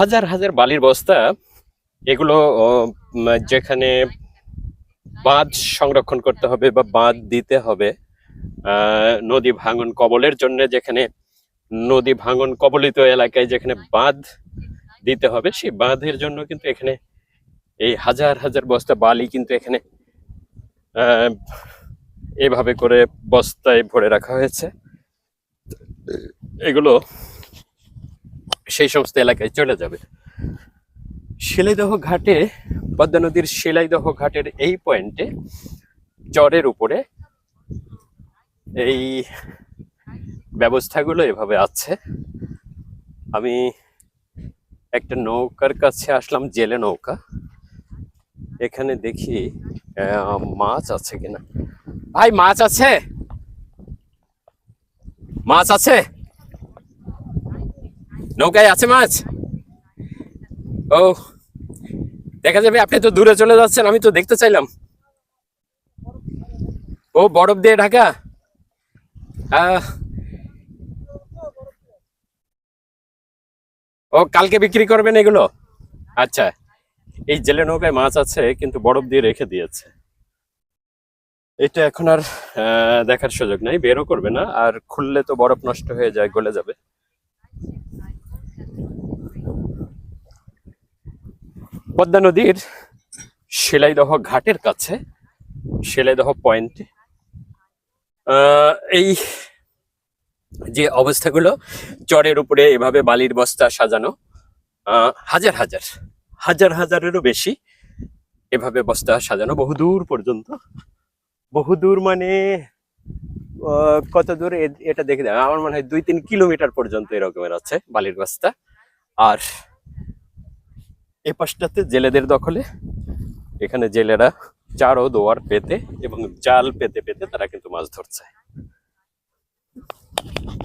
হাজার হাজার বালির বস্তা, এগুলো যেখানে বাঁধ সংরক্ষণ করতে হবে বা বাঁধ দিতে হবে নদী ভাঙন কবলের জন্য যেখানে নদী ভাঙন কবলিত এলাকায় যেখানে বাঁধ দিতে হবে, সেই বাঁধের জন্য কিন্তু এখানে এই হাজার হাজার বস্তা বালি কিন্তু এখানে এভাবে করে বস্তায় ভরে রাখা হয়েছে। এগুলো সেই সমস্ত এলাকায় চলে যাবে। শিলাইদহ ঘাটে, পদ্মা নদীর শিলাইদহ ঘাটের এই পয়েন্টে চরের উপরে এই ব্যবস্থাগুলো এভাবে আছে। আমি একটা নৌকার কাছে আসলাম, জেলে নৌকা। এখানে দেখি মাছ আছে কিনা? ভাই, মাছ আছে? মাছ আছে? নৌকায় আছে মাছ? ও, দেখা যাবে আপনি তো দূরে চলে যাচ্ছেন, আমি তো দেখতে চাইলাম। ও, বরফ দিয়ে ঢাকা? ও, কালকে বিক্রি করবেন এগুলো? আচ্ছা এই জেলে নৌকায় মাছ আছে, কিন্তু বরফ দিয়ে রেখে দিয়েছে। এটা এখন আর দেখার সুযোগ নাই, বেরও করবে না, আর খুললে তো বরফ নষ্ট হয়ে যায়, গলে যাবে। পদ্মা নদীর শিলাইদহ ঘাটের কাছে, শিলাইদহ পয়েন্টে এই যে অবস্থাগুলো, চরের উপরে এভাবে বালির বস্তা সাজানো হাজার হাজার হাজার হাজারেরও বেশি এভাবে বস্তা সাজানো বহুদূর পর্যন্ত। বহুদূর মানে কত দূর এটা দেখে দেয় আমার মনে হয় দুই তিন কিলোমিটার পর্যন্ত এরকমের আছে বালির বস্তা। আর এ পাশটাতে জেলেদের দখলে, এখানে জেলেরা চারো দোয়ার পেতে এবং জাল পেতে পেতে তারা কিন্তু মাছ ধরছে।